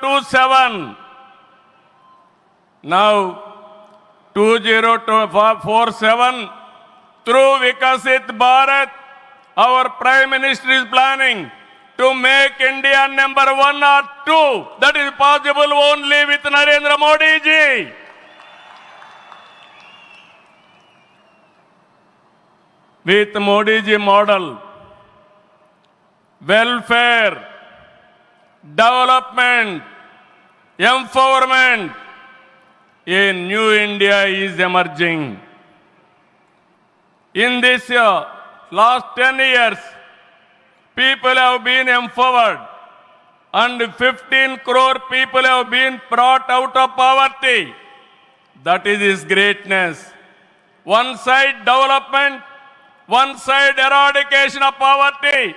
2027. Now, 2047, through Vikasit Bharat, our Prime Minister is planning to make India number one or two. That is possible only with Narendra Modi ji. With Modi ji model, welfare, development, empowerment, a new India is emerging. In this year, last 10 years, people have been empowered and 15 crore people have been brought out of poverty. That is his greatness. One side development, one side eradication of poverty.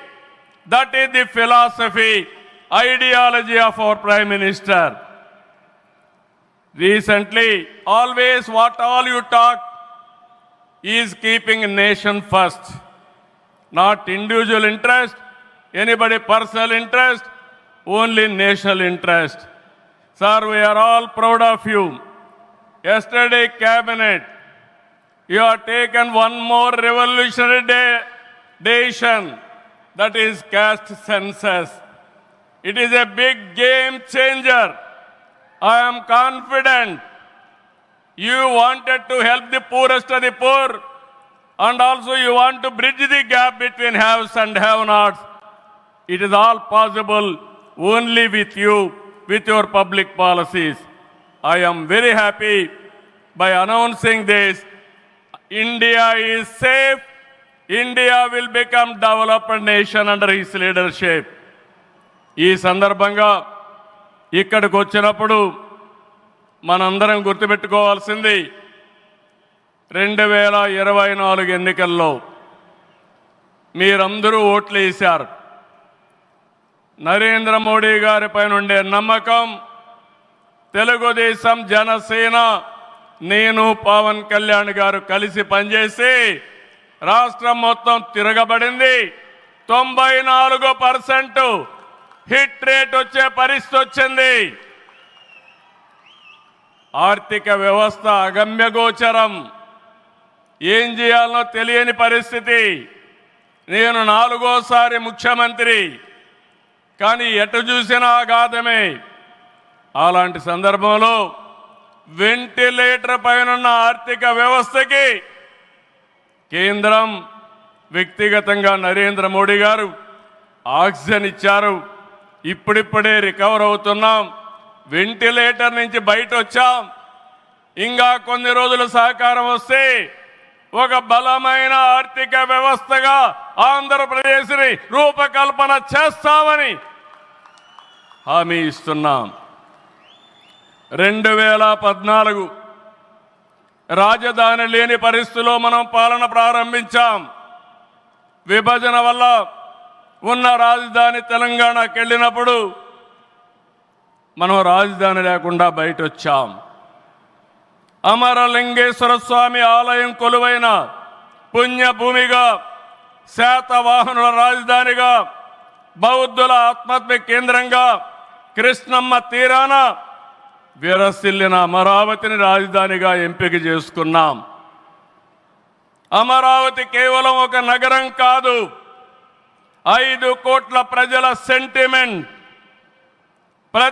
That is the philosophy, ideology of our Prime Minister. Recently, always what all you talk is keeping nation first, not individual interest, anybody personal interest, only national interest. Sir, we are all proud of you. Yesterday, cabinet, you have taken one more revolutionary de- decision, that is caste census. It is a big game changer. I am confident you wanted to help the poorest of the poor and also you want to bridge the gap between haves and have-nots. It is all possible only with you, with your public policies. I am very happy by announcing this. India is safe. India will become developed nation under his leadership. ఈ సందర్భంగా ఇక్కడికి వచ్చినప్పుడు మనందరం గుర్తుపెట్టుకోవాల్సింది రెండు వేల ఇరవై నాలుగు ఎన్నికల్లో మీరందరూ ఓట్లు వేశారు. నరేంద్ర మోడీ గారి పైన ఉండే నమ్మకం తెలుగుదేశం జనసేన నేను పవన్ కళ్యాణ్ గారు కలిసి పనిచేసి రాష్ట్రం మొత్తం తిరగబడింది. తొంభై నాలుగు పర్సెంటు హిట్ రేట్ వచ్చే పరిస్థితి వచ్చింది. ఆర్థిక వ్యవస్థ అగమ్యగోచరం ఏం చేయాలనో తెలియని పరిస్థితి. నేను నాలుగోసారి ముఖ్యమంత్రి. కానీ ఎటు చూసినా అగాధమే. అలాంటి సందర్భంలో వెంటిలేటర్ పైనున్న ఆర్థిక వ్యవస్థకి కేంద్రం వ్యక్తిగతంగా నరేంద్ర మోడీ గారు ఆక్సిజన్ ఇచ్చారు. ఇప్పుడిప్పుడే రికవర్ అవుతున్నాం. వెంటిలేటర్ నుంచి బయట వచ్చాం ఇంకా కొన్ని రోజులు సహకారం వస్తే ఒక బలమైన ఆర్థిక వ్యవస్థగా ఆంధ్రప్రదేశ్ని రూపకల్పన చేస్తామని హామీ ఇస్తున్నాం. రెండు వేల పద్నాలుగు రాజధాని లేని పరిస్థితిలో మనం పాలన ప్రారంభించాం. విభజన వల్ల ఉన్న రాజధాని తెలంగాణకి వెళ్ళినప్పుడు మనం రాజధాని లేకుండా బయట వచ్చాం అమరలింగేశ్వర స్వామి ఆలయం కొలువైన పుణ్యభూమిగా శాతవాహనుల రాజధానిగా బౌద్ధుల ఆత్మహత్య కేంద్రంగా కృష్ణమ్మ తీరాన విరసిల్లిన అమరావతిని రాజధానిగా ఎంపిక చేసుకున్నాం. అమరావతి కేవలం ఒక నగరం కాదు ఐదు కోట్ల ప్రజల సెంటిమెంట్. ప్ర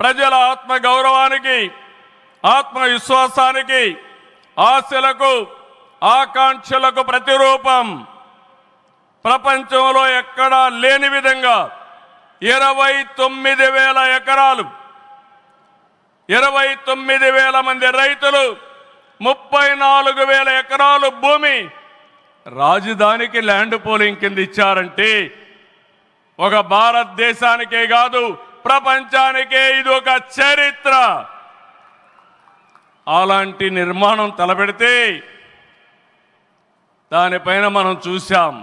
ప్రజల ఆత్మ గౌరవానికి ఆత్మవిశ్వాసానికి ఆశలకు ఆకాంక్షలకు ప్రతిరూపం. ప్రపంచంలో ఎక్కడా లేని విధంగా ఇరవై తొమ్మిది వేల ఎకరాలు ఇరవై తొమ్మిది వేల మంది రైతులు ముప్పై నాలుగు వేల ఎకరాలు భూమి రాజధానికి ల్యాండ్ పోలింగ్ కింద ఇచ్చారంటే ఒక భారతదేశానికే కాదు ప్రపంచానికే ఇది ఒక చరిత్ర. అలాంటి నిర్మాణం తలపెడితే దానిపైన మనం చూశాం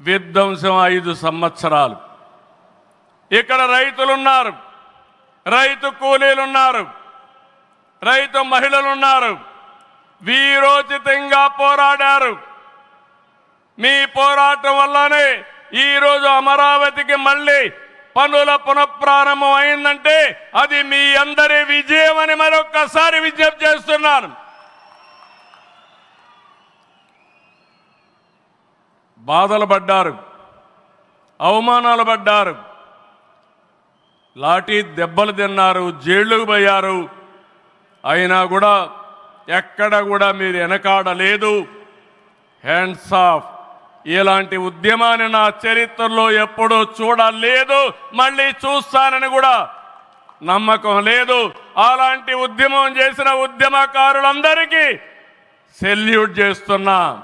విధ్వంసం ఐదు సంవత్సరాలు. ఇక్కడ రైతులున్నారు రైతు కూలీలున్నారు రైతు మహిళలున్నారు. వీరోచితంగా పోరాడారు. మీ పోరాటం వల్లనే ఈరోజు అమరావతికి మళ్ళీ పనుల పునఃప్రారంభం అయిందంటే అది మీ అందరి విజయం అని మరొక్కసారి విజ్ఞప్తి చేస్తున్నాను. బాధలు పడ్డారు. అవమానాలు పడ్డారు. లాఠీ దెబ్బలు తిన్నారు జైళ్ళకు పోయారు. అయినా కూడా ఎక్కడ కూడా మీరు వెనకాడలేదు. హ్యాండ్స్ ఆఫ్ ఇలాంటి ఉద్యమాన్ని నా చరిత్రలో ఎప్పుడూ చూడలేదు. మళ్ళీ చూస్తానని కూడా నమ్మకం లేదు. అలాంటి ఉద్యమం చేసిన ఉద్యమకారులందరికీ సెల్యూట్ చేస్తున్నా.